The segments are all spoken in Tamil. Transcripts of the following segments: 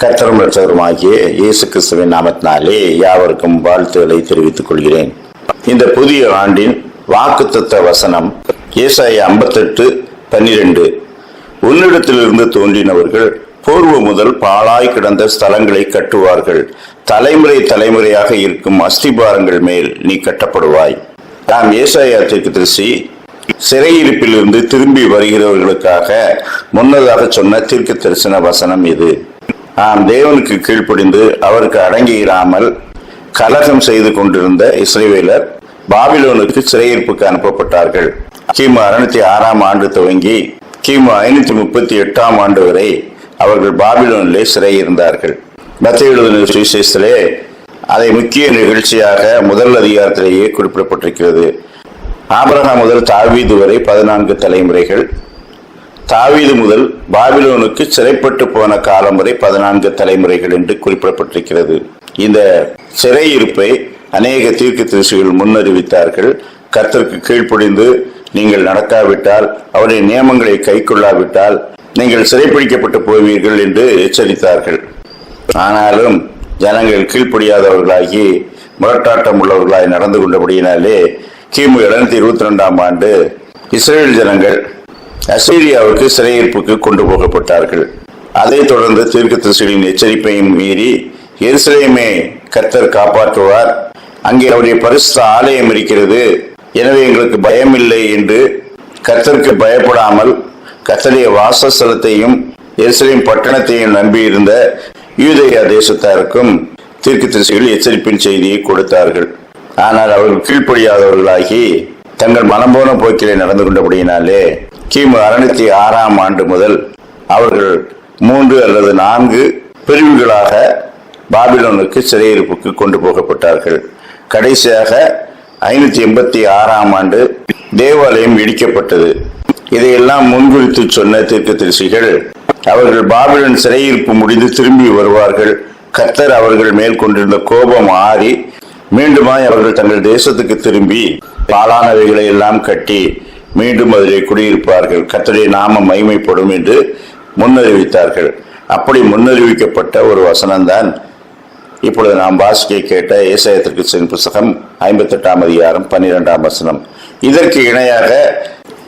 கர்த்தரும் ரட்சகருமாகிய இயேசு கிறிஸ்துவின் நாமத்தினாலே யாவருக்கும் வாழ்த்துக்களை தெரிவித்துக் கொள்கிறேன். இந்த புதிய ஆண்டின் வாக்குத்தத்த வசனம் ஏசாய ஐம்பத்தெட்டு பன்னிரண்டு. உன்னிடத்திலிருந்து தோன்றினவர்கள் பூர்வ முதல் பாழாய் கிடந்த ஸ்தலங்களை கட்டுவார்கள். தலைமுறை தலைமுறையாக இருக்கும் அஸ்திபாரங்கள் மேல் நீ கட்டப்படுவாய். நாம் ஏசாயா தீர்க்கதரிசி சிறையிருப்பிலிருந்து திரும்பி வருகிறவர்களுக்காக முன்னதாக சொன்ன தீர்க்க தரிசன வசனம் இது. ஆம் தேவனுக்கு கீழ்ப்படிந்து அவருக்கு அடங்கியிராமல் கலகம் செய்து கொண்டிருந்த இஸ்ரேவேலர் பாபிலோனுக்கு சிறையிருப்புக்கு அனுப்பப்பட்டார்கள். கிமு அறுநூத்தி ஆறாம் ஆண்டு துவங்கி கிமு ஐநூத்தி முப்பத்தி எட்டாம் ஆண்டு வரை அவர்கள் பாபிலோனிலே சிறையிருந்தார்கள். மத்திய எழுதின சுவிசேஷத்திலே அதை முக்கிய நிகழ்ச்சியாக முதல் அதிகாரத்திலேயே குறிப்பிடப்பட்டிருக்கிறது. ஆபிரகாம் முதல் தாவீது வரை பதினான்கு தலைமுறைகள். தாவீது முதல் பாபிலோனுக்கு சிறைப்பட்டு போன காலம் வரை பதினான்கு தலைமுறைகள் என்று குறிப்பிடப்பட்டிருக்கிறது. இந்த சிறை இருப்பை அநேக தீர்க்க தரிசிகள் முன்னறிவித்தார்கள். கர்த்தருக்கு கீழ்ப்படிந்து நீங்கள் நடக்காவிட்டால் அவருடைய நியமங்களை கைக்கொள்ளாவிட்டால் நீங்கள் சிறைப்பிடிக்கப்பட்டு போவீர்கள் என்று எச்சரித்தார்கள். ஆனாலும் ஜனங்கள் கீழ்ப்படியாதவர்களாகி முரட்டாட்டம் உள்ளவர்களாய் நடந்து கொண்டபடியினாலே கிமு எழுநூத்தி இருபத்தி ரெண்டாம் ஆண்டு இஸ்ரேல் ஜனங்கள் அசீரியாவுக்கு சிறையிருப்புக்கு கொண்டு போகப்பட்டார்கள். அதைத் தொடர்ந்து தீர்க்க திசைகளின் எச்சரிப்பையும் மீறி எருசலேமே கர்த்தர் காப்பாற்றுவார். அங்கே அவருடைய பரிசுத்த ஆலயம் இருக்கிறது. எனவே எங்களுக்கு பயமில்லை என்று கர்த்தருக்கு பயப்படாமல் கர்த்தருடைய வாசஸ்தலத்தையும் எருசலேம் பட்டணத்தையும் நம்பியிருந்த யூதேயா தேசத்தாருக்கும் தீர்க்கதரிசிகள் எச்சரிப்பின் செய்தியை கொடுத்தார்கள். ஆனால் அவர்கள் கீழ்ப்படியாதவர்களாகி தங்கள் மனம்போன போக்கிலே நடந்து கொண்டபடியினாலே கிமு அறுநூத்தி ஆறாம் ஆண்டு முதல் அவர்கள் மூன்று அல்லது நான்கு பிரிவுகளாக பாபிலோனுக்கு சிறையிருப்புக்கு கொண்டு போகப்பட்டார்கள். கடைசியாக ஐநூத்தி எண்பத்தி ஆறாம் ஆண்டு தேவாலயம் இடிக்கப்பட்டது. இதையெல்லாம் முன்குறித்து சொன்ன தீர்க்கதரிசிகள் அவர்கள் பாபிலோன் சிறையிருப்பு முடிந்து திரும்பி வருவார்கள். கர்த்தர் அவர்கள் மேல் கொண்டிருந்த கோபம் ஆறி மீண்டுமாய் அவர்கள் தங்கள் தேசத்துக்கு திரும்பி பாலானவைகளை எல்லாம் கட்டி மீண்டும் அதிலே குடியிருப்பார்கள். கத்தருடைய நாமம் மைமைப்படும் என்று முன்னறிவித்தார்கள். அப்படி முன்னறிவிக்கப்பட்ட ஒரு வசனம்தான் இப்பொழுது நாம் வாசிக்க கேட்ட ஏசாயத்திற்கு சென் புஸ்தகம் ஐம்பத்தெட்டாம் அதிகாரம் பன்னிரெண்டாம் வசனம். இதற்கு இணையாக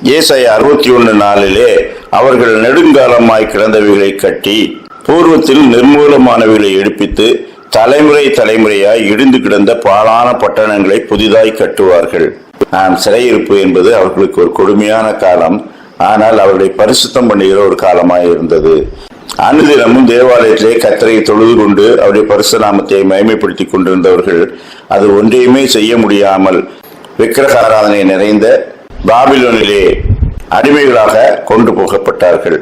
ஏசை அறுபத்தி ஒன்று நாளிலே அவர்கள் நெடுங்காலமாய் கிடந்தவைகளை கட்டி பூர்வத்தில் நிர்மூலமானவைகளை எடுப்பித்து தலைமுறை தலைமுறையாய் இடிந்து கிடந்த பாழான பட்டணங்களை புதிதாய் கட்டுவார்கள். நாம் சிறையிருப்பு என்பது அவர்களுக்கு ஒரு கொடுமையான காலம். ஆனால் அவர்களை பரிசுத்தம் பண்ணுகிற ஒரு காலமாய் இருந்தது. அனுதினமும் தேவாலயத்திலே கத்தரை தொழுது கொண்டு அவருடைய பரிசுநாமத்தை மயமைப்படுத்தி கொண்டிருந்தவர்கள் அது ஒன்றையுமே செய்ய முடியாமல் விக்கிரக ஆராதனை நிறைந்த பாபிலோனிலே அடிமைகளாக கொண்டு போகப்பட்டார்கள்.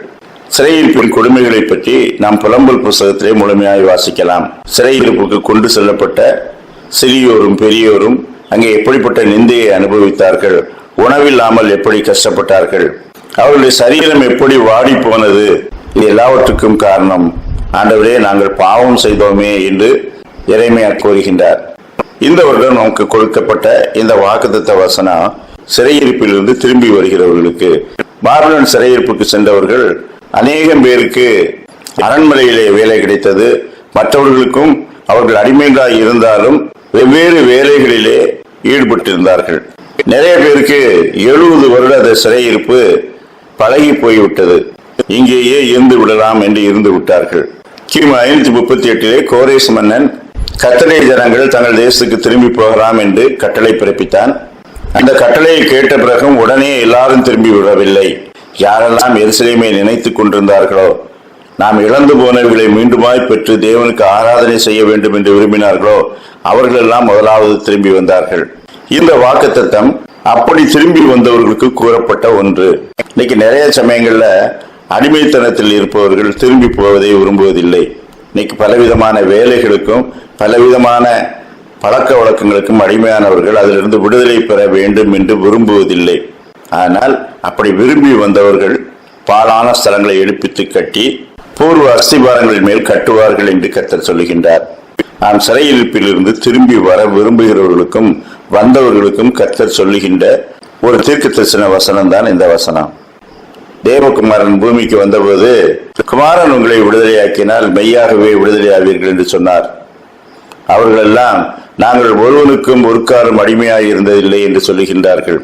சிறையிருப்பின் கொடுமைகளை பற்றி நாம் புலம்பல் புஸ்தகத்திலே முழுமையாய் வாசிக்கலாம். சிறையிருப்புக்கு கொண்டு செல்லப்பட்ட சிறியோரும் பெரியோரும் அங்கே எப்படிப்பட்ட நிந்தையை அனுபவித்தார்கள்? உணவில்லாமல் எப்படி கஷ்டப்பட்டார்கள்? அவருடைய சரீரம் எப்படி வாடி போனது? இது எல்லாவற்றுக்கும் காரணம். ஆண்டவரே நாங்கள் பாவம் செய்தோமே என்று இறைமையாக கூறுகின்றார். இந்த வருடம் நமக்கு கொடுக்கப்பட்ட இந்த வாக்குத்த வசனம் சிறையிருப்பிலிருந்து திரும்பி வருகிறவர்களுக்கு. பாபிலோன் சிறையிருப்புக்கு சென்றவர்கள் அநேகம் பேருக்கு அரண்மனையிலே வேலை கிடைத்தது. மற்றவர்களுக்கும் அவர்கள் அடிமைகளாக இருந்தாலும் வெவ்வேறு வேலைகளிலே ஈடுபட்டிருந்தார்கள். நிறைய பேருக்கு எழுபது வருட அந்த சிறையிருப்பு பழகி போய்விட்டது. இங்கேயே இருந்து விடலாம் என்று இருந்து விட்டார்கள். கிமு ஐநூத்தி முப்பத்தி எட்டிலே கோரேஸ் மன்னன் கட்டளை ஜனங்கள் தங்கள் தேசத்துக்கு திரும்பி போகலாம் என்று கட்டளை பிறப்பித்தான். அந்த கட்டளையை கேட்ட பிறகும் உடனே எல்லாரும் திரும்பி விடவில்லை. யாரெல்லாம் எருசலேமை நினைத்துக் கொண்டிருந்தார்களோ நாம் இழந்து போனவர்களை மீண்டுமாய் பெற்று தேவனுக்கு ஆராதனை செய்ய வேண்டும் என்று விரும்பினார்களோ அவர்களெல்லாம் முதலாவது திரும்பி வந்தார்கள். இந்த வாக்குத்தத்தம் அப்படி திரும்பி வந்தவர்களுக்கு கூறப்பட்ட ஒன்று. இன்னைக்கு நிறைய சமயங்கள்ல அடிமைத்தனத்தில் இருப்பவர்கள் திரும்பி போவதை விரும்புவதில்லை. இன்னைக்கு பலவிதமான வேலைகளுக்கும் பலவிதமான பழக்க வழக்கங்களுக்கும் அடிமையானவர்கள் அதிலிருந்து விடுதலை பெற வேண்டும் என்று விரும்புவதில்லை. ஆனால் அப்படி விரும்பி வந்தவர்கள் பாலான ஸ்தலங்களை எடுப்பித்து கட்டி பூர்வ அஸ்திபாரங்களின் மேல் கட்டுவார்கள் என்று கத்தர் சொல்லுகின்றார். நாம் சிறையிருப்பிலிருந்து திரும்பி வர விரும்புகிறவர்களுக்கும் வந்தவர்களுக்கும் கத்தர் சொல்லுகின்ற ஒரு தீர்க்க தரிசன வசனம் தான் இந்த வசனம். தேவகுமாரன் பூமிக்கு வந்தபோது குமாரன் உங்களை விடுதலையாக்கினால் மெய்யாகவே விடுதலையாவீர்கள் என்று சொன்னார். அவர்களெல்லாம் நாங்கள் ஒருவனுக்கும் ஒரு காலம் அடிமையாய் இருந்ததில்லை என்று சொல்லுகின்றார்கள்.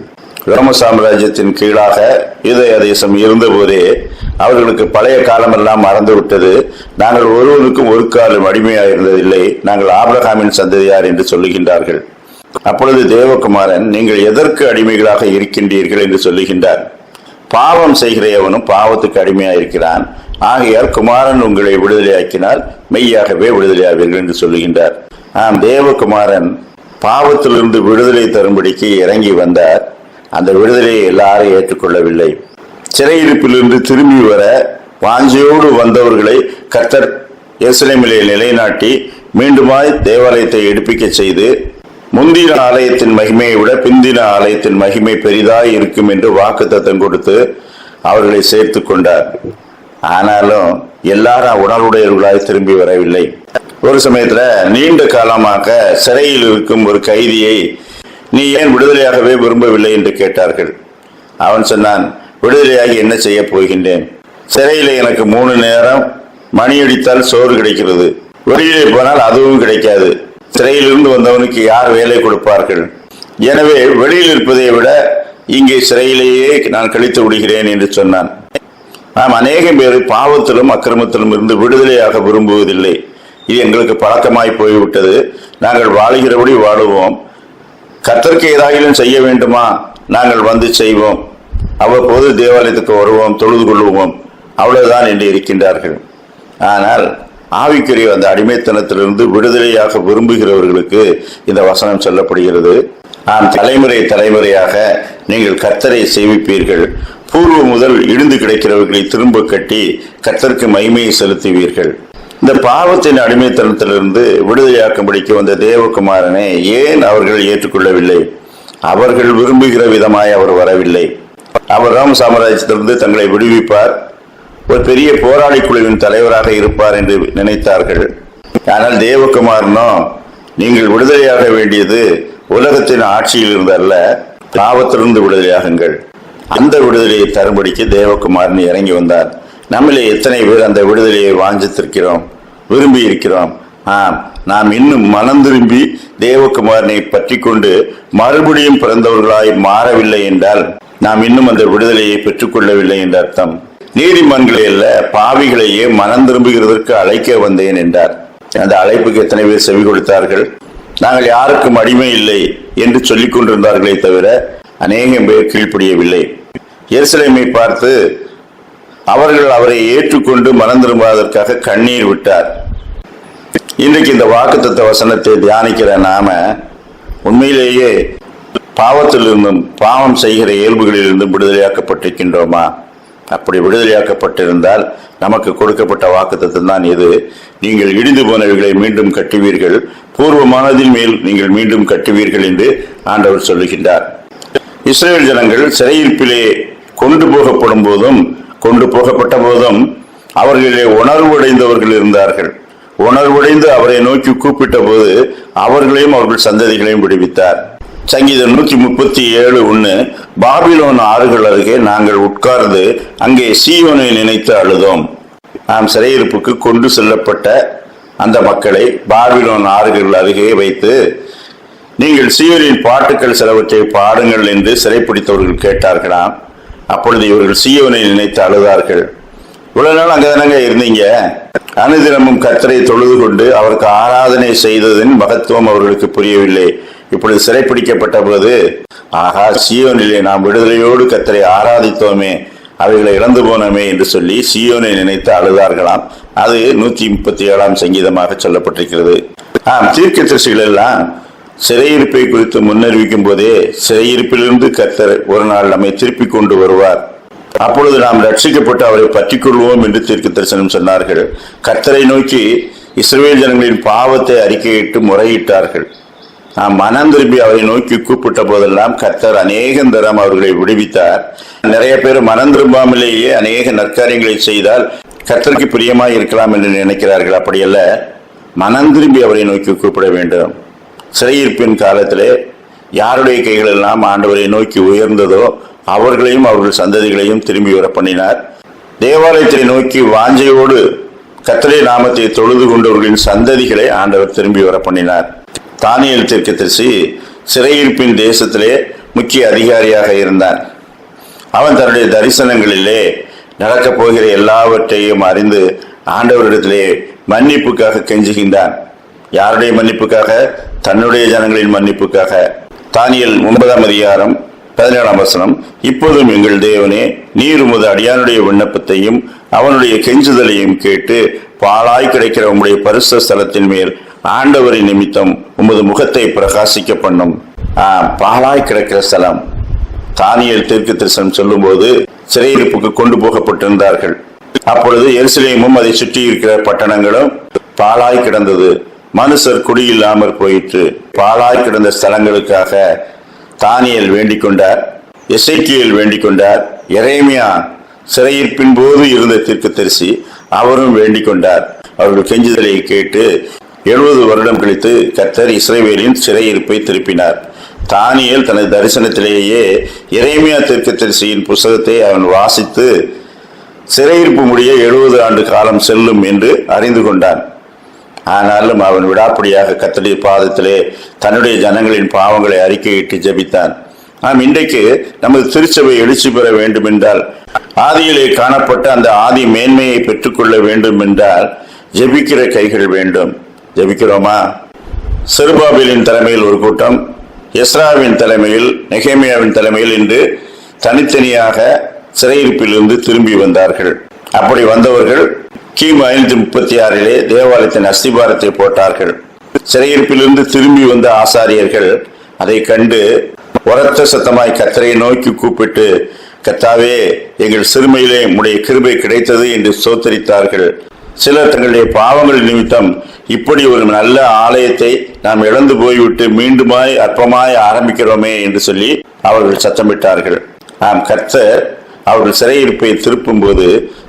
ரோம சாம்ராஜ்யத்தின் கீழாக யூதய தேசம் இருந்தபோதே அவர்களுக்கு பழைய காலமெல்லாம் மறந்துவிட்டது. நாங்கள் ஒருவனுக்கும் ஒரு காலம் அடிமையாய் இருந்ததில்லை. நாங்கள் ஆபிரகாமின் சந்ததியார் என்று சொல்லுகின்றார்கள். அப்பொழுது தேவகுமாரன் நீங்கள் எதற்கு அடிமைகளாக இருக்கின்றீர்கள் என்று சொல்லுகின்றார். பாவம் செய்கிற எவனும் பாவத்துக்கு அடிமையாக இருக்கிறான். ஆகையால் குமாரன் உங்களை விடுதலையாக்கினால் மெய்யாகவே விடுதலையாவீர்கள் என்று சொல்லுகின்றார். ஆம் தேவகுமாரன் பாவத்திலிருந்து விடுதலை தரும்படிக்கு இறங்கி வந்தார். அந்த விடுதலையை எல்லாரும் ஏற்றுக்கொள்ளவில்லை. சிறையிருப்பிலிருந்து திரும்பி வர வாஞ்சையோடு வந்தவர்களை கர்த்தர் எருசலேமிலே நிலைநாட்டி மீண்டுமாய் தேவாலயத்தை எடுப்பிக்க செய்து முந்தின ஆலயத்தின் மகிமையை விட பிந்தின ஆலயத்தின் மகிமை பெரிதாய் இருக்கும் என்று வாக்குத்தத்தம் கொடுத்து அவர்களை சேர்த்து கொண்டார். ஆனாலும் எல்லாரும் உணர்வுடையவர்களாய் திரும்பி வரவில்லை. ஒரு சமயத்துல நீண்ட காலமாக சிறையில் இருக்கும் ஒரு கைதியை நீ ஏன் விடுதலையாகவே விரும்பவில்லை என்று கேட்டார்கள். அவன் சொன்னான் விடுதலையாகி என்ன செய்ய போகின்றேன்? சிறையில் எனக்கு மூணு நேரம் மணியடித்தால் சோறு கிடைக்கிறது. வெளியிலே போனால் அதுவும் கிடைக்காது. சிறையிலிருந்து வந்தவனுக்கு யார் வேலை கொடுப்பார்கள்? எனவே வெளியில் இருப்பதை விட இங்கே சிறையிலேயே நான் கழித்து விடுகிறேன் என்று சொன்னான். நாம் அநேகம் பேர் பாவத்திலும் அக்கிரமத்திலும் இருந்து விடுதலையாக விரும்புவதில்லை. இது எங்களுக்கு பழக்கமாய் போய்விட்டது. நாங்கள் வாழுகிறபடி வாழுவோம். கத்தற்கு ஏதாயிலும் செய்ய வேண்டுமா? நாங்கள் வந்து செய்வோம். அவ்வப்போது தேவாலயத்துக்கு வருவோம் தொழுது கொள்வோம் அவ்வளவுதான் என்று இருக்கின்றார்கள். ஆனால் ஆவிக்குரிய அந்த அடிமைத்தனத்திலிருந்து விடுதலையாக விரும்புகிறவர்களுக்கு இந்த வசனம் சொல்லப்படுகிறது. ஆம் தலைமுறை தலைமுறையாக நீங்கள் கத்தரை சேவிப்பீர்கள். பூர்வ முதல் இழுந்து கிடைக்கிறவர்களை திரும்ப கட்டி கத்தருக்கு மகிமையை செலுத்துவீர்கள். இந்த பாவத்தின் அடிமைத்தனத்திலிருந்து விடுதலையாக்கும்படிக்கு வந்த தேவகுமாரனை ஏன் அவர்கள் ஏற்றுக்கொள்ளவில்லை? அவர்கள் விரும்புகிற விதமாய் அவர் வரவில்லை. அவர் ராம் சாம்ராஜ்யத்திலிருந்து தங்களை விடுவிப்பார். ஒரு பெரிய போராளி குழுவின் தலைவராக இருப்பார் என்று நினைத்தார்கள். ஆனால் தேவகுமாரனோ நீங்கள் விடுதலையாக வேண்டியது உலகத்தின் ஆட்சியில் இருந்தல்ல பாவத்திலிருந்து விடுதலையாகுங்கள். அந்த விடுதலையை தரும்படிக்கு தேவகுமாரன் இறங்கி வந்தார். நம்மளே எத்தனை பேர் அந்த விடுதலையை வாஞ்சித்திருக்கிறோம் விரும்பி இருக்கிறோம் ஆம் நாம் இன்னும் மனம் திரும்பி தேவகுமாரனை பற்றி கொண்டு மறுபடியும் பிறந்தவர்களாய் மாறவில்லை என்றால் நாம் இன்னும் அந்த விடுதலையை பெற்றுக்கொள்ளவில்லை என்ற அர்த்தம். நீதிமன்றங்களே அல்ல பாவிகளையே மனம் திரும்புகிறதற்கு அழைக்க வந்தேன் என்றார். அந்த அழைப்புக்கு எத்தனை பேர் செவி கொடுத்தார்கள்? நாங்கள் யாருக்கும் அடிமை இல்லை என்று சொல்லிக் கொண்டிருந்தார்களே தவிர அநேகம் பேர் கீழ்ப்படியவில்லை. எருசலேமை பார்த்து அவர்கள் அவரை ஏற்றுக்கொண்டு மனம் திரும்பாதற்காக கண்ணீர் விட்டார். இன்றைக்கு இந்த வாக்குத்த வசனத்தை தியானிக்கிற நாம உண்மையிலேயே பாவத்திலிருந்தும் பாவம் செய்கிற இயல்புகளிலிருந்தும் விடுதலையாக்கப்பட்டிருக்கின்றோமா? அப்படி விடுதலையாக்கப்பட்டிருந்தால் நமக்கு கொடுக்கப்பட்ட வாக்குத்தத்தம் தான் இது நீங்கள் இடிந்து போனவைகளை மீண்டும் கட்டுவீர்கள். பூர்வமானதின் மேல் நீங்கள் மீண்டும் கட்டுவீர்கள் என்று ஆண்டவர் சொல்லுகின்றார். இஸ்ரேல் ஜனங்கள் சிறையிருப்பிலே கொண்டு போகப்படும் போதும் கொண்டு போகப்பட்ட போதும் அவர்களிலே உணர்வடைந்தவர்கள் இருந்தார்கள். உணர்வடைந்து அவரை நோக்கி கூப்பிட்ட போது அவர்களையும் அவர்கள் சந்ததிகளையும் விடுவித்தார். சங்கீதம் நூற்றி முப்பத்தி ஏழு ஒன்று பாபிலோன் ஆறுகள் அருகே நாங்கள் உட்கார்ந்து அங்கே சீயோனை நினைத்து அழுதோம். நாம் சிறையிருப்புக்கு கொண்டு செல்லப்பட்ட அந்த மக்களை பாபிலோன் ஆறுகள் அருகே வைத்து நீங்கள் சீவரின் பாட்டுக்கள் சிலவற்றை பாடுங்கள் என்று சிறைப்பிடித்தவர்கள் கேட்டார்களாம். அப்பொழுது இவர்கள் சீயோனை நினைத்து அழுதார்கள். இவ்வளவு நாள் அங்கதானங்க இருந்தீங்க? அனுதினமும் கத்தரை தொழுது கொண்டு அவருக்கு ஆராதனை செய்ததின் மகத்துவம் அவர்களுக்கு புரியவில்லை. இப்பொழுது சிறைப்பிடிக்கப்பட்ட போது ஆகா சியோனிலே நாம் விடுதலையோடு கத்தரை ஆராதித்தோமே அவைகளை இழந்து போனோமே என்று சொல்லி சியோனை நினைத்து அழுதார்களாம். அது நூத்தி முப்பத்தி ஏழாம் சங்கீதமாக சொல்லப்பட்டிருக்கிறது. ஆம் தீர்க்க தரிசிகள் எல்லாம் சிறையிருப்பை குறித்து முன்னறிவிக்கும் போதே சிறையிருப்பிலிருந்து கர்த்தர் ஒரு நாள் நம்மை திருப்பிக் கொண்டு வருவார். அப்பொழுது நாம் ரட்சிக்கப்பட்டு அவரை பற்றிக் கொள்வோம் என்று தீர்க்க தரிசனம் சொன்னார்கள். கர்த்தரை நோக்கி இஸ்ரேல் ஜனங்களின் பாவத்தை அறிக்கையிட்டு முறையிட்டார்கள். நாம் மனம் திரும்பி அவரை நோக்கி கூப்பிட்ட போதெல்லாம் கர்த்தர் அநேகம் தரம் அவர்களை விடுவித்தார். நிறைய பேர் மனம் திரும்பாமலேயே அநேக நற்காரியங்களை செய்தால் கர்த்தருக்கு பிரியமாய் இருக்கலாம் என்று நினைக்கிறார்கள். அப்படியல்ல மனம் திரும்பி அவரை நோக்கி கூப்பிட வேண்டும். சிறையிருப்பின் காலத்திலே யாருடைய கைகளெல்லாம் ஆண்டவரை நோக்கி உயர்ந்ததோ அவர்களையும் அவர்கள் சந்ததிகளையும் திரும்பி வர பண்ணினார் தேவாலயத்தை நோக்கி வாஞ்சையோடு கத்தரை நாமத்தை தொழுது கொண்டவர்களின் சந்ததிகளை ஆண்டவர் திரும்பி வர பண்ணினார் தானியல் தீர்க்கதரிசி சிறையிருப்பின் தேசத்திலே முக்கிய அதிகாரியாக இருந்தான் அவன் தன்னுடைய தரிசனங்களிலே நடக்கப் போகிற எல்லாவற்றையும் அறிந்து ஆண்டவரிடத்திலே மன்னிப்புக்காக கெஞ்சுகின்றான். யாருடைய மன்னிப்புக்காக? தன்னுடைய ஜனங்களின் மன்னிப்புக்காக. தானியல் ஒன்பதாம் அதிகாரம் பதினேழாம் வசனம். இப்போதும் எங்கள் தேவனே நீர் உமது அடியானுடைய விண்ணப்பத்தையும் அவனுடைய கெஞ்சுதலையும் கேட்டு பாலாய் கிடைக்கிற உம்முடைய பரிசு ஸ்தலத்தின் மேல் ஆண்டவரின் நிமித்தம் உமது முகத்தை பிரகாசிக்க பண்ணும். பாலாய் பாழாய் கிடக்கிற ஸ்தலம். தானியல் தெற்கு தரிசனம் சொல்லும்போது சிறையிருப்புக்கு கொண்டு போகப்பட்டிருந்தார்கள். அப்பொழுது எருசலேமும் அதை சுற்றி இருக்கிற பட்டணங்களும் பாலாய் கிடந்தது. மனுஷர் குடியில்லாமற் போயிற்று. பாழாய் கிடந்த ஸ்தலங்களுக்காக தானியல் வேண்டிக் கொண்டார் இசைக்கியல் வேண்டிக் கொண்டார் எரேமியா சிறையிருப்பின் போது இருந்த தீர்க்கதரிசி அவரும் வேண்டிக் கொண்டார் அவர்கள் கெஞ்சுதலை கேட்டு எழுபது வருடம் கழித்து கர்த்தர் இஸ்ரேவேலின் சிறையிருப்பை திருப்பினார். தானியல் தனது தரிசனத்திலேயே எரேமியா தீர்க்கதரிசியின் புஸ்தகத்தை அவன் வாசித்து சிறையிருப்பு முடிய எழுபது ஆண்டு காலம் செல்லும் என்று அறிந்து கொண்டான். ஆனாலும் அவன் விடாப்பிடியாக கத்தடைய பாதத்திலே தன்னுடைய ஜனங்களின் பாவங்களை அறிக்கையிட்டு ஜெபித்தான். நாம் இன்றைக்கு நமது திருச்சபை எழுச்சி பெற வேண்டும் என்றால் ஆதியிலே காணப்பட்ட அந்த ஆதி மேன்மையை பெற்றுக்கொள்ள வேண்டும் என்றால் ஜெபிக்கிற கைகள் வேண்டும். ஜெபிக்கிறோமா? செருபாபிலின் தலைமையில் ஒரு கூட்டம் எஸ்ராவின் தலைமையில் நெகேமியாவின் தலைமையில் இன்று தனித்தனியாக சிறையிருப்பிலிருந்து திரும்பி வந்தார்கள். அப்படி வந்தவர்கள் கிமு ஐநூத்தி முப்பத்தி ஆறிலே தேவாலயத்தின் அஸ்திபாரத்தை போட்டார்கள். சிறையிருப்பிலிருந்து திரும்பி வந்த ஆசாரியர்கள் அதை கண்டு உரத்த சத்தமாய் கத்தரை நோக்கி கூப்பிட்டு கத்தாவே எங்கள் சிறுமையிலே உடைய கிருபை கிடைத்தது என்று சோத்தரித்தார்கள் சிலர் தங்களுடைய பாவங்கள் நிமித்தம் இப்படி ஒரு நல்ல ஆலயத்தை நாம் இழந்து போய்விட்டு மீண்டுமாய் அற்பமாய் ஆரம்பிக்கிறோமே என்று சொல்லி அவர்கள் சத்தமிட்டார்கள். நாம் கர்த்தர் அவர்கள் சிறையிருப்பை திருப்பும் போது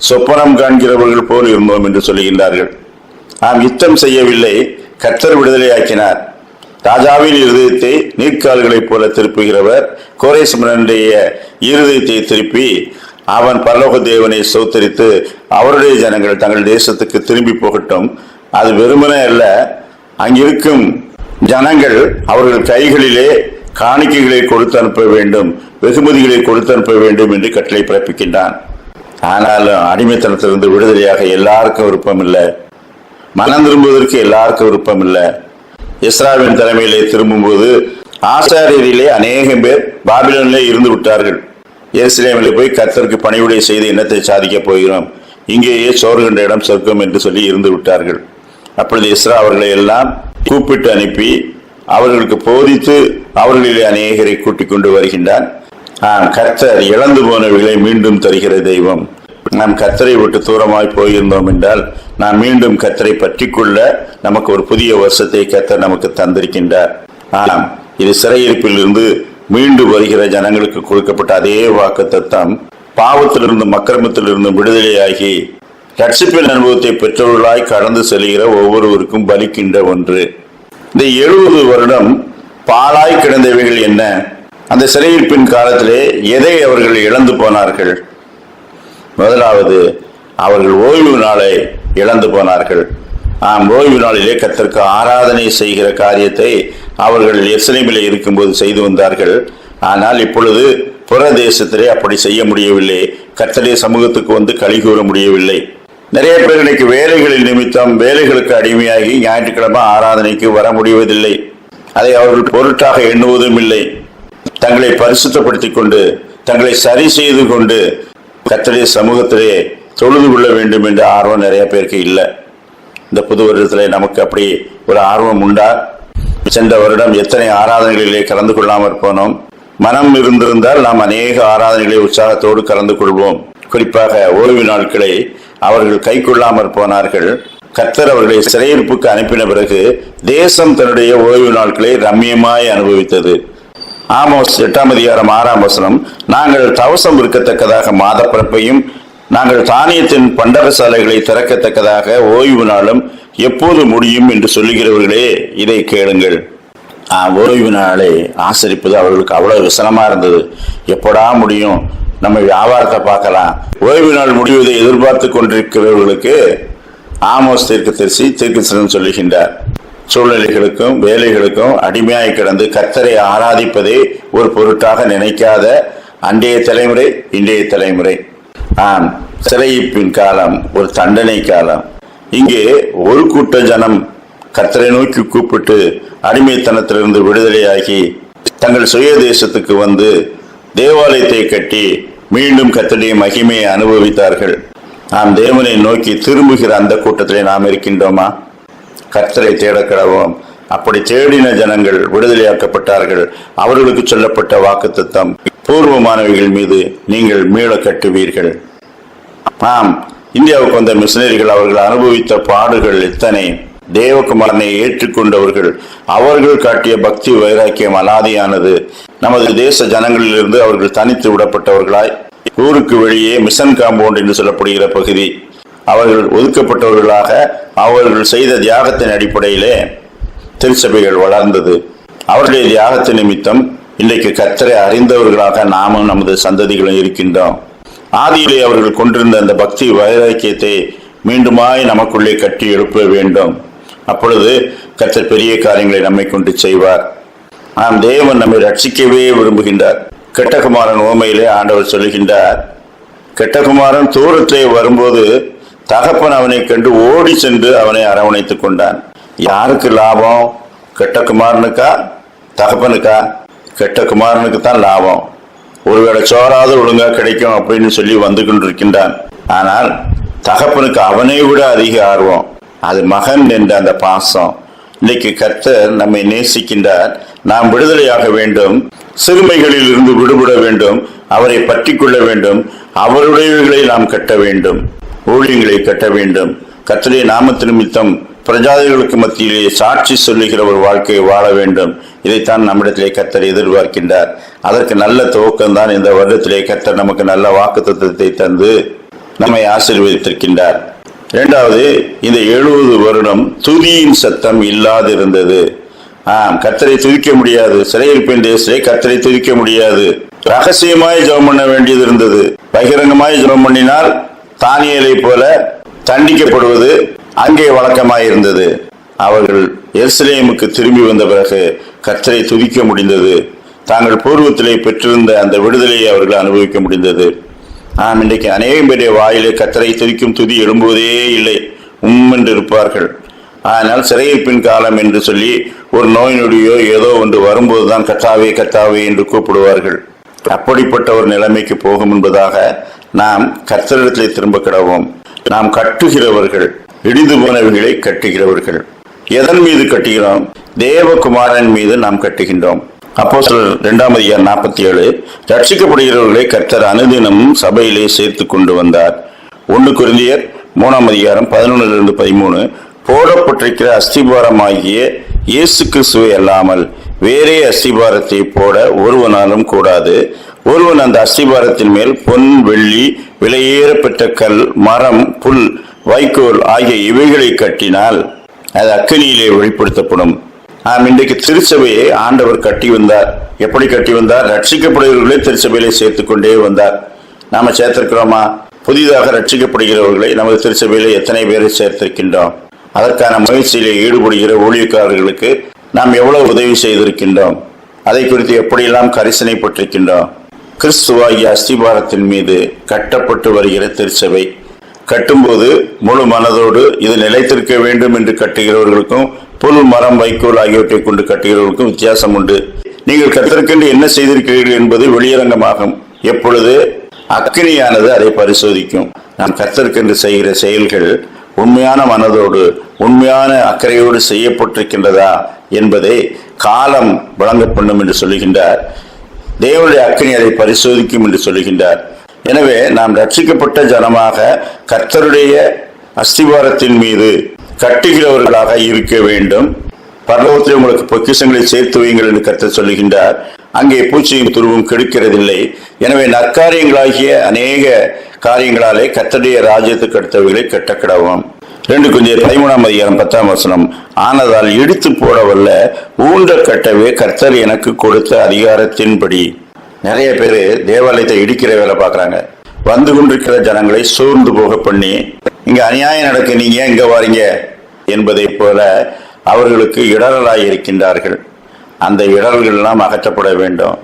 சொப்பனம் காண்கிறவர்கள் போல் இருந்தோம் என்று சொல்லுகின்றார்கள். நாம் யுத்தம் செய்யவில்லை கர்த்தர் விடுதலையாக்கினார் ராஜாவின் இருதயத்தை நீர்க்கால்களைப் போல திருப்புகிறவர் கோரேஸ்மரனுடைய இருதயத்தை திருப்பி அவன் பரலோக தேவனை சௌத்தரித்து அவருடைய ஜனங்கள் தங்கள் தேசத்துக்கு திரும்பி போகட்டும். அது வெறுமனே அல்ல அங்கிருக்கும் ஜனங்கள் அவர்கள் கைகளிலே காணிக்கைகளை கொடுத்து அனுப்ப வேண்டும் வெகுமதிகளை கொடுத்து அனுப்ப வேண்டும் என்று கட்டளை பிறப்பிக்கின்றான். ஆனாலும் அடிமைத்தனத்திலிருந்து விடுதலையாக எல்லாருக்கும் விருப்பம் இல்லை மனம் திரும்புவதற்கு எல்லாருக்கும் விருப்பம் இல்லை இஸ்ராவின் தலைமையிலே திரும்பும்போது ஆசாரியரிலே அநேகம் பேர் பாபிலோனிலே இருந்து விட்டார்கள். எருசலேமிலே போய் கர்த்தருக்கு பணிவுடைய செய்து எண்ணத்தை சாதிக்கப் போகிறோம்? இங்கேயே சோறுகின்ற இடம் சொர்க்கம் என்று சொல்லி இருந்து விட்டார்கள். அப்பொழுது இஸ்ரா அவர்களை எல்லாம் கூப்பிட்டு அனுப்பி அவர்களுக்கு போதித்து அவர்களிலே அநேகரை கூட்டிக் கொண்டு வருகின்றான். ஆம் கர்த்தர் இழந்து போனவர்களை மீண்டும் தருகிற தெய்வம். நாம் கத்தரை விட்டு தூரமாய் போயிருந்தோம் என்றால் நாம் மீண்டும் கத்தரை பற்றி கொள்ள நமக்கு ஒரு புதிய வருஷத்தை கத்தர் நமக்கு தந்திருக்கின்றார். ஆம் இது சிறையிருப்பிலிருந்து மீண்டு வருகிற ஜனங்களுக்கு கொடுக்கப்பட்ட அதே வாக்கு பாவத்திலிருந்தும் அக்கிரமத்திலிருந்தும் மக்கிரமத்திலிருந்து விடுதலையாகி ரட்சிப்பின் அனுபவத்தை பெற்றவர்களாய் கடந்து செல்கிற ஒவ்வொருவருக்கும் பலிக்கின்ற ஒன்று. இந்த எழுபது வருடம் பாழாய் கிடந்தவைகள் என்ன? அந்த சிறையிருப்பின் காலத்திலே எதை அவர்கள் இழந்து போனார்கள்? முதலாவது அவர்கள் ஓய்வு நாளை இழந்து போனார்கள். ஆம் ஓய்வு நாளிலே கத்திற்கு ஆராதனை செய்கிற காரியத்தை அவர்கள் எருசலேமிலே இருக்கும்போது செய்து வந்தார்கள். ஆனால் இப்பொழுது புற தேசத்திலே அப்படி செய்ய முடியவில்லை. கர்த்தருடைய சமூகத்துக்கு வந்து கழி கூற முடியவில்லை. நிறைய பேர் இன்னைக்கு வேலைகளின் நிமித்தம் வேலைகளுக்கு அடிமையாகி ஞாயிற்றுக்கிழமை ஆராதனைக்கு வர முடிவதில்லை. அதை அவர்கள் பொருட்டாக எண்ணுவதும் இல்லை. தங்களை பரிசுத்தப்படுத்திக் கொண்டு தங்களை சரி செய்து கொண்டு கத்தடைய சமூகத்திலே தொழுது கொள்ள வேண்டும் என்ற ஆர்வம் நிறைய பேருக்கு இல்லை. இந்த புது வருடத்தில் நமக்கு அப்படி ஒரு ஆர்வம் உண்டா? சென்ற வருடம் எத்தனை ஆராதனைகளிலே கலந்து கொள்ளாமற் போனோம். மனம் இருந்திருந்தால் நாம் அநேக ஆராதனைகளை உற்சாகத்தோடு கலந்து கொள்வோம். குறிப்பாக ஓய்வு நாட்களை அவர்கள் கை கொள்ளாமற் போனார்கள். கத்தர் அவர்களை சிறையிருப்புக்கு அனுப்பின பிறகு தேசம் தன்னுடைய ஓய்வு நாட்களை ரம்மியமாய் அனுபவித்தது. ஆமோஸ் எட்டாம் அதிகாரம் ஆறாம் வசனம் நாங்கள் தவசம் இருக்கத்தக்கதாக மாதப்பிறப்பையும் நாங்கள் தானியத்தின் பண்டகசாலைகளை திறக்கத்தக்கதாக ஓய்வு நாளும் எப்போது முடியும் என்று சொல்லுகிறவர்களே இதை கேளுங்கள். ஆஹ், ஓய்வு நாளை ஆசரிப்பது அவர்களுக்கு அவ்வளவு விசனமா இருந்தது. எப்படா முடியும்? நம்ம வியாபாரத்தை பார்க்கலாம். ஓய்வு நாள் முடிவதை எதிர்பார்த்து கொண்டிருக்கிறவர்களுக்கு ஆமோஸ் தீர்க்கதரிசி தீர்க்கசனம் சொல்லுகின்றார். சூழ்நிலைகளுக்கும் வேலைகளுக்கும் அடிமையாய் கிடந்து கர்த்தரை ஆராதிப்பதை ஒரு பொருட்டாக நினைக்காத அன்றைய தலைமுறை இன்றைய தலைமுறை. ஆம் சிறையிப்பின் காலம் ஒரு தண்டனை காலம். இங்கே ஒரு கூட்ட ஜனம் கர்த்தரை நோக்கி கூப்பிட்டு அடிமைத்தனத்திலிருந்து விடுதலையாகி தங்கள் சுய தேசத்துக்கு வந்து தேவாலயத்தை கட்டி மீண்டும் கத்தடைய மகிமையை அனுபவித்தார்கள். நாம் தேவனை நோக்கி திரும்புகிற அந்த கூட்டத்திலே நாம் இருக்கின்றோமா? கர்த்தரை தேட கடவோம். அப்படி தேடின ஜனங்கள் விடுதலையாக்கப்பட்டார்கள். அவர்களுக்கு சொல்லப்பட்ட வாக்குத்தத்தம் பூர்வமானவைகள் மீது நீங்கள் மீள கட்டுவீர்கள். ஆம் இந்தியாவுக்கு வந்த மிஷினரிகள் அவர்கள் அனுபவித்த பாடுகள் எத்தனை? தேவகுமாரனை ஏற்றுக்கொண்டவர்கள் அவர்கள் காட்டிய பக்தி வைராக்கியம் அலாதியானது நமது தேச ஜனங்களிலிருந்து அவர்கள் தனித்து விடப்பட்டவர்களாய் ஊருக்கு வெளியே மிஷன் காம்பவுண்ட் என்று சொல்லப்படுகிற பகுதி. அவர்கள் ஒதுக்கப்பட்டவர்களாக அவர்கள் செய்த தியாகத்தின் அடிப்படையிலே திருச்சபைகள் வளர்ந்தது. அவர்களுடைய தியாகத்தின் நிமித்தம் இன்றைக்கு கத்தரை அறிந்தவர்களாக நாமும் நமது சந்ததிகளும் இருக்கின்றோம். ஆதியிலே அவர்கள் கொண்டிருந்த அந்த பக்தி வைராக்கியத்தை மீண்டுமாய் நமக்குள்ளே கட்டி எழுப்ப வேண்டும். அப்பொழுது கத்தர் பெரிய காரியங்களை நம்மை கொண்டு செய்வார். ஆம் தேவன் நம்மை ரட்சிக்கவே விரும்புகின்றார். கெட்டகுமாரன் ஓமையிலே ஆண்டவர் சொல்லுகின்றார் கெட்டகுமாரன் தூரத்திலே வரும்போது தகப்பன் அவனை கண்டு ஓடி சென்று அவனை அரவணைத்துக் கொண்டான். யாருக்கு லாபம்? கெட்டகுமாரனுக்கா? தகப்பனுக்கா? கெட்டகுமாரனுக்கு தான் லாபம். ஒருவேளை சோறாவது ஒழுங்கா கிடைக்கும் அப்படின்னு சொல்லி வந்து கொண்டிருக்கின்றான். ஆனால் தகப்பனுக்கு அவனை விட அதிக ஆர்வம். அது மகன் என்ற அந்த பாசம். இன்னைக்கு கர்த்தர் நம்மை நேசிக்கின்றார். நாம் விடுதலையாக வேண்டும். சிறுமைகளில் இருந்து விடுபட வேண்டும். அவரை பற்றி கொள்ள வேண்டும். அவருடையவைகளை நாம் கட்ட வேண்டும். ஊழியங்களை கட்ட வேண்டும். கர்த்தருடைய நாமத்து நிமித்தம் பிரஜாதிகளுக்கு மத்தியிலே சாட்சி சொல்லுகிற ஒரு வாழ்க்கையை வாழ வேண்டும். இதைத்தான் நம்மிடத்திலே கத்தர் எதிர்பார்க்கின்றார். அதற்கு நல்ல துவக்கம்தான் இந்த வருடத்திலே கத்தர் நமக்கு நல்ல வாக்குத்தத்தத்தை தந்து நம்மை ஆசீர்வதித்திருக்கின்றார். இரண்டாவது இந்த எழுபது வருடம் துதியின் சத்தம் இல்லாதிருந்தது. ஆம் கத்தரை துதிக்க முடியாது. சிறையிருப்பின் தேசத்தை கத்தரை துதிக்க முடியாது. ரகசியமாய் ஜெபம் பண்ண வேண்டியது இருந்தது. பகிரங்கமாய் ஜெபம் பண்ணினால் தானியலை போல தண்டிக்கப்படுவது அங்கே வழக்கமாய் இருந்தது. அவர்கள் எருசலேமுக்கு திரும்பி வந்த பிறகு கத்தரை துதிக்க முடிந்தது. தாங்கள் பூர்வத்திலே பெற்றிருந்த அந்த விடுதலையை அவர்கள் அனுபவிக்க முடிந்தது. ஆம் இன்றைக்கு அநேகம் பேருடைய வாயிலே கத்தரை துதிக்கும் துதி எழும்புவதே இல்லை. உம் என்று இருப்பார்கள் ஆனால் சிறையிருப்பின் காலம் என்று சொல்லி ஒரு நோய் நொடியோ ஏதோ ஒன்று வரும்போதுதான் கத்தாவே கத்தாவே என்று கூப்பிடுவார்கள். அப்படிப்பட்ட ஒரு நிலைமைக்கு போகும் என்பதாக நாம் கர்த்தரிடத்திலே திரும்ப கிடவோம் நாம் கட்டுகிறவர்கள் இடிந்து போனவைகளை கட்டுகிறவர்கள். எதன் மீது கட்டுகிறோம்? தேவகுமாரன் மீது நாம் கட்டுகின்றோம். அப்போ இரண்டாம் அதிகாரம் நாற்பத்தி ஏழு ரட்சிக்கப்படுகிறவர்களை கர்த்தர் அனுதினமும் சபையிலே சேர்த்து கொண்டு வந்தார். ஒன்று குருந்தியர் மூணாம் அதிகாரம் பதினொன்றிலிருந்து பதிமூணு. போடப்பட்டிருக்கிற அஸ்திபாரமாகிய இயேசு கிறிஸ்துவை அல்லாமல் வேறே அஸ்திபாரத்தை போட ஒருவனாலும் கூடாது. ஒருவன் அந்த அஸ்திபாரத்தின் மேல் பொன் வெள்ளி விலையேறப்பட்ட கல் மரம் புல் வைக்கோல் ஆகிய இவைகளை கட்டினால் அது அக்கனியிலே வெளிப்படுத்தப்படும். நாம் இன்றைக்கு திருச்சபையை ஆண்டவர் கட்டி வந்தார். எப்படி கட்டி வந்தார்? ரட்சிக்கப்படுகிறவர்களை திருச்சபையிலே சேர்த்து கொண்டே வந்தார். நாம சேர்த்திருக்கிறோமா? புதிதாக ரட்சிக்கப்படுகிறவர்களை நமது திருச்சபையிலே எத்தனை பேரை சேர்த்திருக்கின்றோம்? அதற்கான முயற்சியிலே ஈடுபடுகிற ஊழியக்காரர்களுக்கு நாம் எவ்வளவு உதவி செய்திருக்கின்றோம்? அதை குறித்து எப்படியெல்லாம் கரிசனைப்பட்டிருக்கின்றோம் கிறிஸ்துவாகிய அஸ்திபாரத்தின் மீது கட்டப்பட்டு வருகிற திருச்சபை. கட்டும்போது முழு மனதோடு இது நிலைத்திருக்க வேண்டும் என்று கட்டுகிறவர்களுக்கும் புல் மரம் வைக்கோல் ஆகியவற்றை கொண்டு கட்டுகிறவர்களுக்கும் வித்தியாசம் உண்டு. நீங்கள் கத்திற்கென்று என்ன செய்திருக்கிறீர்கள் என்பது வெளியரங்கமாகும். எப்பொழுது? அக்னியானது அதை பரிசோதிக்கும். நாம் கத்திற்கென்று செய்கிற செயல்கள் உண்மையான மனதோடு உண்மையான அக்கறையோடு செய்யப்பட்டிருக்கின்றதா என்பதை காலம் வழங்க பண்ணும் என்று சொல்லுகின்றார். தேவனுடைய அக்னி அதை பரிசோதிக்கும் என்று சொல்லுகின்றார். எனவே நாம் ரட்சிக்கப்பட்ட ஜனமாக கர்த்தருடைய அஸ்திவாரத்தின் மீது கட்டுகிறவர்களாக இருக்க வேண்டும். பரலோகத்தில் உங்களுக்கு பொக்கிஷங்களை சேர்த்து வையுங்கள் என்று கர்த்தர் சொல்லுகின்றார். அங்கே பூச்சியும் துருவும் கெடுக்கிறதில்லை. எனவே நற்காரியங்களாகிய அநேக காரியங்களாலே கத்தடைய ராஜ்யத்துக்கு அடுத்தவைகளை கட்டக்கிடவும். ரெண்டு கொஞ்சம் பதிமூணாம் அதிகாரம் பத்தாம் வசனம் ஆனதால் இடித்து போடவல்ல ஊன்ற கட்டவே கர்த்தர் எனக்கு கொடுத்த அதிகாரத்தின்படி. நிறைய பேர் தேவாலயத்தை இடிக்கிற வேலை பார்க்குறாங்க. வந்து கொண்டிருக்கிற ஜனங்களை சோர்ந்து போக பண்ணி இங்க அநியாயம் நடக்க நீங்க ஏன் இங்க வாரீங்க? என்பதை போல அவர்களுக்கு இடரலாய் இருக்கின்றார்கள். அந்த இடர்கள் எல்லாம் அகற்றப்பட வேண்டும்.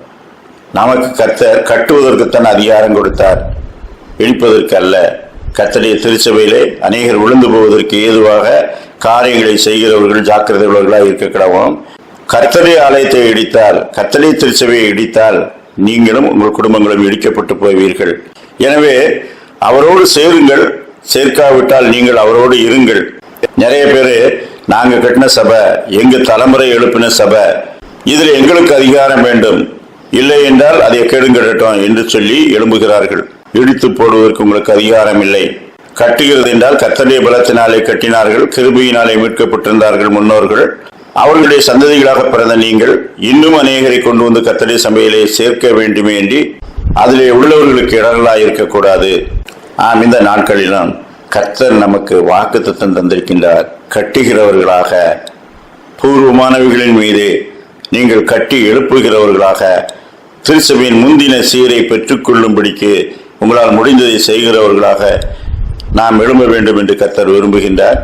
நமக்கு கர்த்தர் கட்டுவதற்குத்தான் அதிகாரம் கொடுத்தார். இழிப்பதற்கு அல்ல கத்தடைய திருச்சபையிலே அநேகர் விழுந்து போவதற்கு ஏதுவாக காரியங்களை செய்கிறவர்கள் ஜாக்கிரதை உள்ளவர்களாக இருக்க கிடவும். கர்த்தருடைய ஆலயத்தை இடித்தால் கர்த்தருடைய திருச்சபையை இடித்தால் நீங்களும் உங்கள் குடும்பங்களும் இடிக்கப்பட்டு போவீர்கள். எனவே அவரோடு சேருங்கள். சேர்க்காவிட்டால் நீங்கள் அவரோடு இருங்கள். நிறைய பேர் நாங்க கட்டின சபை எங்க தலைமுறை எழுப்பின சபை இதில் எங்களுக்கு அதிகாரம் வேண்டும். இல்லை என்றால் அதை கெடுங்கடட்டும் என்று சொல்லி எழும்புகிறார்கள். இடித்து போடுவதற்கு உங்களுக்கு அதிகாரம் இல்லை. கட்டுகிறது என்றால் கத்தடைய பலத்தினாலே கட்டினார்கள் கிருபியினாலே மீட்கப்பட்டிருந்தார்கள் முன்னோர்கள். அவர்களுடைய சந்ததிகளாக பிறந்த நீங்கள் இன்னும் அநேகரை கொண்டு வந்து கத்தடைய சபையிலே சேர்க்க வேண்டுமே அதிலே உள்ளவர்களுக்கு இடர்களாக இருக்கக்கூடாது ஆம் இந்த நாட்களிலும் கர்த்தர் நமக்கு வாக்குத்தத்தம் தந்திருக்கின்றார் கட்டுகிறவர்களாக பூர்வமானவைகளின் மீது நீங்கள் கட்டி எழுப்புகிறவர்களாக திருச்சபையின் முந்தின சீரை பெற்றுக்கொள்ளும்படிக்கு உங்களால் முடிந்ததை செய்கிறவர்களாக நாம் எழும்ப வேண்டும் என்று கர்த்தர் விரும்புகின்றார்.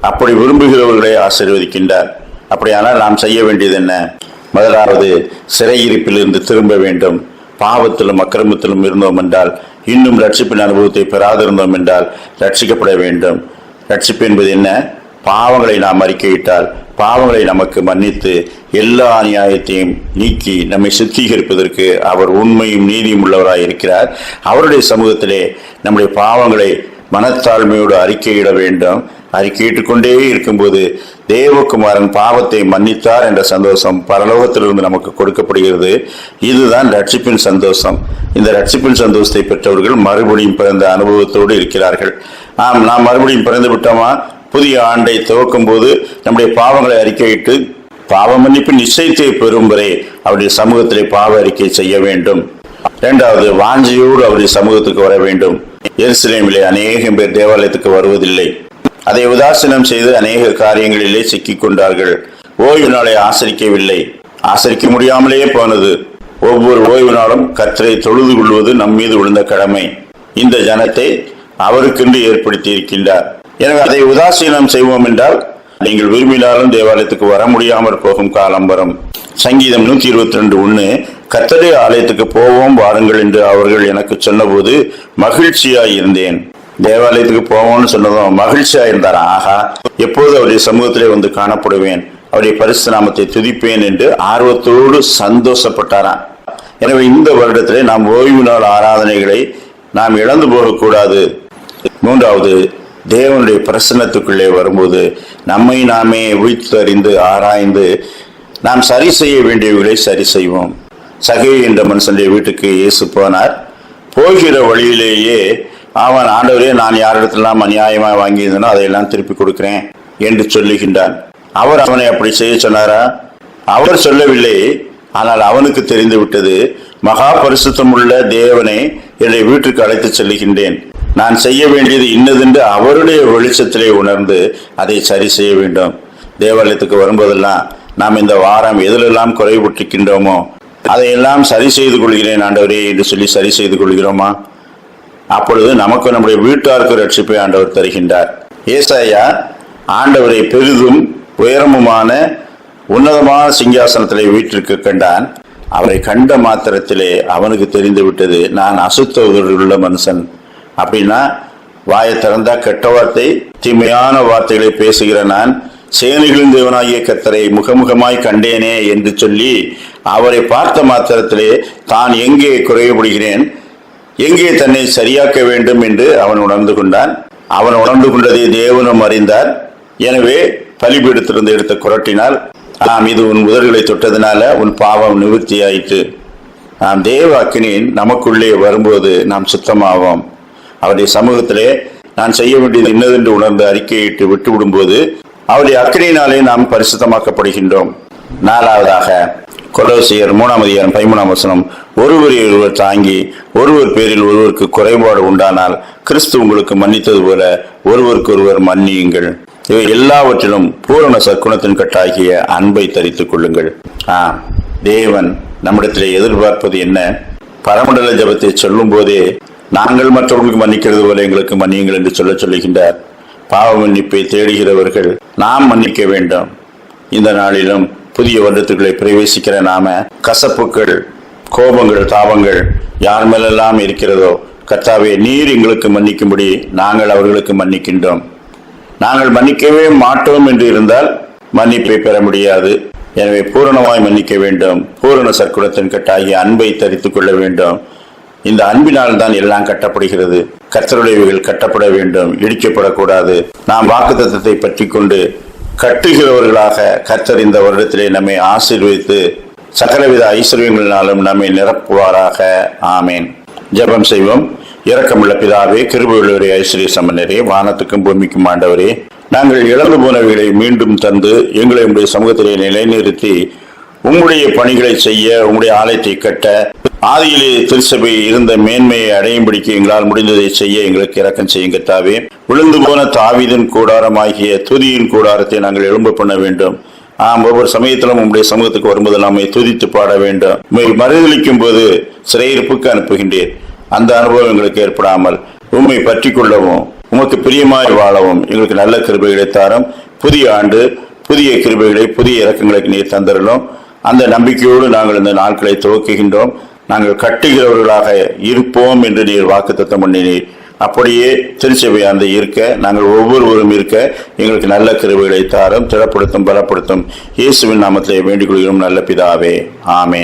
அப்படி விரும்புகிறவர்களை ஆசீர்வதிக்கின்றார். அப்படியானால் நாம் செய்ய வேண்டியது என்ன? முதலாவது சிறையிருப்பிலிருந்து திரும்ப வேண்டும். பாவத்திலும் அக்கிரமத்திலும் இருந்தோம் என்றால் இன்னும் ரட்சிப்பின் அனுபவத்தை பெறாதிருந்தோம் என்றால் ரட்சிக்கப்பட வேண்டும். ரட்சிப்பு என்பது என்ன? பாவங்களை நாம் அறிக்கையிட்டால் பாவங்களை நமக்கு மன்னித்து எல்லா அநியாயத்தையும் நீக்கி நம்மை சுத்திகரிப்பதற்கு அவர் உண்மையும் நீதியும் உள்ளவராய் இருக்கிறார். அவருடைய சமூகத்திலே நம்முடைய பாவங்களை மனத்தாழ்மையோடு அறிக்கையிட வேண்டும். அறிக்கையிட்டு கொண்டே இருக்கும்போது தேவகுமாரன் பாவத்தை மன்னித்தார் என்ற சந்தோஷம் பரலோகத்திலிருந்து நமக்கு கொடுக்கப்படுகிறது. இதுதான் ரட்சிப்பின் சந்தோஷம். இந்த ரட்சிப்பின் சந்தோஷத்தை பெற்றவர்கள் மறுபடியும் பிறந்த அனுபவத்தோடு இருக்கிறார்கள். ஆம் நாம் மறுபடியும் பிறந்து விட்டோமா? புதிய ஆண்டை துவக்கும் போது நம்முடைய பாவங்களை அறிக்கையிட்டு பாவ மன்னிப்பு நிச்சயத்தை பெறும் வரை அவருடைய சமூகத்திலே பாவ அறிக்கை செய்ய வேண்டும். இரண்டாவது வாஞ்சியோடு அவருடைய சமூகத்துக்கு வர வேண்டும். எருசலேமிலே அநேகம் பேர் தேவாலயத்துக்கு வருவதில்லை. அதை உதாசீனம் செய்து அநேக காரியங்களிலே சிக்கிக் கொண்டார்கள் ஓய்வு நாளை ஆசரிக்கவில்லை. ஆசரிக்க முடியாமலேயே போனது. ஒவ்வொரு ஓய்வு நாளும் கத்தரை தொழுது கொள்வது நம் மீது விழுந்த கடமை. இந்த ஜனத்தை அவருக்கென்று ஏற்படுத்தி இருக்கின்றார் எனவே அதை உதாசீனம் செய்வோம் என்றால் நீங்கள் விரும்பினாலும் தேவாலயத்துக்கு வர முடியாமல் போகும் காலம் வரும். சங்கீதம் நூத்தி இருபத்தி ரெண்டு ஒண்ணு கத்தடைய ஆலயத்துக்கு போவோம் வாருங்கள் என்று அவர்கள் எனக்கு சொன்னபோது மகிழ்ச்சியாய் இருந்தேன். தேவாலயத்துக்கு போவோம்னு சொன்னதும் மகிழ்ச்சியா இருந்தாரா ஆகா எப்போது அவருடைய சமூகத்திலே வந்து காணப்படுவேன் அவருடைய பரிசு நாமத்தை துதிப்பேன் என்று ஆர்வத்தோடு சந்தோஷப்பட்டாராம். எனவே இந்த வருடத்திலே நாம் ஓய்வு நாள் ஆராதனைகளை நாம் இழந்து போகக்கூடாது. மூன்றாவது தேவனுடைய பிரசன்னத்துக்குள்ளே வரும்போது நம்மை நாமே உய்த்தறிந்து ஆராய்ந்து நாம் சரி செய்ய வேண்டியவர்களை சரி செய்வோம். சகை என்ற மனுஷனுடைய வீட்டுக்கு இயேசு போனார். போகிற வழியிலேயே அவன் ஆண்டவரே நான் யாரிடத்திலாம் அநியாயமாக வாங்கியிருந்தனோ அதையெல்லாம் திருப்பி கொடுக்கிறேன் என்று சொல்லுகின்றான். அவர் அவனை அப்படி செய்ய சொன்னாரா? அவர் சொல்லவில்லை. ஆனால் அவனுக்கு தெரிந்து விட்டது மகா பரிசுத்தமுள்ள தேவனை என்னை வீட்டுக்கு அழைத்து செல்லுகின்றேன். நான் செய்ய வேண்டியது இன்னதென்று அவருடைய வெளிச்சத்திலே உணர்ந்து அதை சரி செய்ய வேண்டும். தேவாலயத்துக்கு வரும்போதெல்லாம் நாம் இந்த வாரம் எதிலெல்லாம் குறைபட்டிருக்கின்றோமோ அதையெல்லாம் சரி செய்து கொள்கிறேன் ஆண்டவரே என்று சொல்லி சரி செய்து கொள்கிறோமா? அப்பொழுது நமக்கு நம்முடைய வீட்டாருக்கு ரட்சிப்பை ஆண்டவர் தருகின்றார். ஏசாயா ஆண்டவரை பெரிதும் உயரமுமான உன்னதமான சிங்காசனத்திலே வீட்டிற்கு கண்டான். அவரை கண்ட மாத்திரத்திலே அவனுக்கு தெரிந்து விட்டது நான் அசுத்த உள்ள மனுஷன். அப்படின்னா வாயை திறந்தா கெட்ட வார்த்தை தீமையான வார்த்தைகளை பேசுகிற நான் சேனைகளின் தேவனாகிய கத்தரை முகமுகமாய் கண்டேனே என்று சொல்லி அவரை பார்த்த மாத்திரத்திலே தான் எங்கே குறைவுபடுகிறேன் எங்கே தன்னை சரியாக்க வேண்டும் என்று அவன் உணர்ந்து கொண்டான். அவன் உணர்ந்து கொண்டதை தேவனும் அறிந்தார். எனவே பலிபீடத்திலிருந்து எடுத்த குரட்டினால் நாம் இது உன் உதடுகளை தொட்டதினால உன் பாவம் நிவர்த்தியாயிற்று. நாம் தேவ அக்கினியின் நமக்குள்ளே வரும்போது நாம் சுத்தமாவோம். அவருடைய சமூகத்திலே நான் செய்ய வேண்டியது இன்னதென்று உணர்ந்து அறிக்கையிட்டு விட்டு விடும்போது அவருடைய அக்கினியினாலே நாம் பரிசுத்தமாக்கப்படுகின்றோம். நாலாவதாக கொலோசியர் மூணாம் அதிகாரம் பதிமூணாம் வசனம் ஒருவரை ஒருவர் தாங்கி ஒருவர் பேரில் ஒருவருக்கு குறைபாடு உண்டானால் கிறிஸ்து உங்களுக்கு மன்னித்தது போல ஒருவருக்கொருவர் மன்னியுங்கள். இவை எல்லாவற்றிலும் பூரண சற்குணத்தின் கட்டாகிய அன்பை தரித்துக் கொள்ளுங்கள். ஆ தேவன் நம்மிடத்திலே எதிர்பார்ப்பது என்ன? பரமண்டல ஜபத்தை சொல்லும் போதே நாங்கள் மற்றவர்களுக்கு மன்னிக்கிறது போல எங்களுக்கு மன்னியுங்கள் என்று சொல்ல சொல்லுகின்றார். பாவ மன்னிப்பை தேடுகிறவர்கள் நாம் மன்னிக்க வேண்டும். இந்த நாளிலும் புதிய வருடத்துக்குள்ளே பிரவேசிக்கிற நாம கசப்புகள் கோபங்கள் தாபங்கள் யார் மேலெல்லாம் இருக்கிறதோ கர்த்தாவே நீர் எங்களுக்கு மன்னிக்கும்படி நாங்கள் அவர்களுக்கு மன்னிக்கின்றோம். நாங்கள் மன்னிக்கவே மாட்டோம் என்று இருந்தால் மன்னிப்பை பெற முடியாது. எனவே பூரணமாய் மன்னிக்க வேண்டும். பூரண சர்க்குலத்தின் கட்டாகிய அன்பை தரித்துக் கொள்ள வேண்டும். இந்த அன்பினால் தான் எல்லாம் கட்டப்படுகிறது. கர்த்தருடையவைகள் கட்டப்பட வேண்டும். இடிக்கப்படக்கூடாது. நாம் வாக்கு தத்துவத்தை பற்றி கொண்டு கட்டுகிறவர்களாக கர்த்தர் இந்த வருடத்திலே நம்மை ஆசீர்வதித்து சகலவித ஐஸ்வர்யங்களினாலும் நம்மை நிரப்புவாராக. ஆமேன். ஜெபம் செய்வோம். இரக்கமுள்ள பிதாவே கிருபையுள்ளவரே ஐஸ்வர்ய சமனரே வானத்துக்கும் பூமிக்கும் ஆண்டவரே நாங்கள் இழந்து போனவைகளை மீண்டும் தந்து எங்களை உங்களுடைய சமூகத்திலே நிலைநிறுத்தி உங்களுடைய பணிகளை செய்ய உங்களுடைய ஆலயத்தை கட்ட ஆதியிலே திருச்சபை இருந்த மேன்மையை அடையும்படிக்கு எங்களால் முடிந்ததை செய்ய எங்களுக்கு இறக்கம் செய்யுங்க தாவே. விழுந்து போன தாவிதன் கூடாரமாகிய துதியின் கூடாரத்தை நாங்கள் எழும்ப பண்ண வேண்டும். ஆம் ஒவ்வொரு சமயத்திலும் உங்களுடைய சமூகத்துக்கு வரும்போது நம்மை துதித்து பாட வேண்டும். உண்மை மறுதளிக்கும் போது சிறையிருப்புக்கு அனுப்புகின்றேன். அந்த அனுபவம் எங்களுக்கு ஏற்படாமல் உண்மை பற்றி கொள்ளவும் உமக்கு பிரியமாய் வாழவும் எங்களுக்கு நல்ல கிருபைகளை தாரும். புதிய ஆண்டு புதிய கிருபைகளை புதிய இறக்கங்களுக்கு நீர் தந்தரலும் அந்த நம்பிக்கையோடு நாங்கள் இந்த நாட்களை துவக்குகின்றோம். நாங்கள் கட்டுகிறவர்களாக இருப்போம் என்று நீர் வாக்கு தத்தம் பண்ணினீர். அப்படியே திருச்சபையானது இருக்க நாங்கள் ஒவ்வொருவரும் இருக்க எங்களுக்கு நல்ல கருவிகளை தாரும் திடப்படுத்தும் பலப்படுத்தும். இயேசுவின் நாமத்தை வேண்டிக் கொள்கிறோம் நல்ல பிதாவே. ஆமேன்.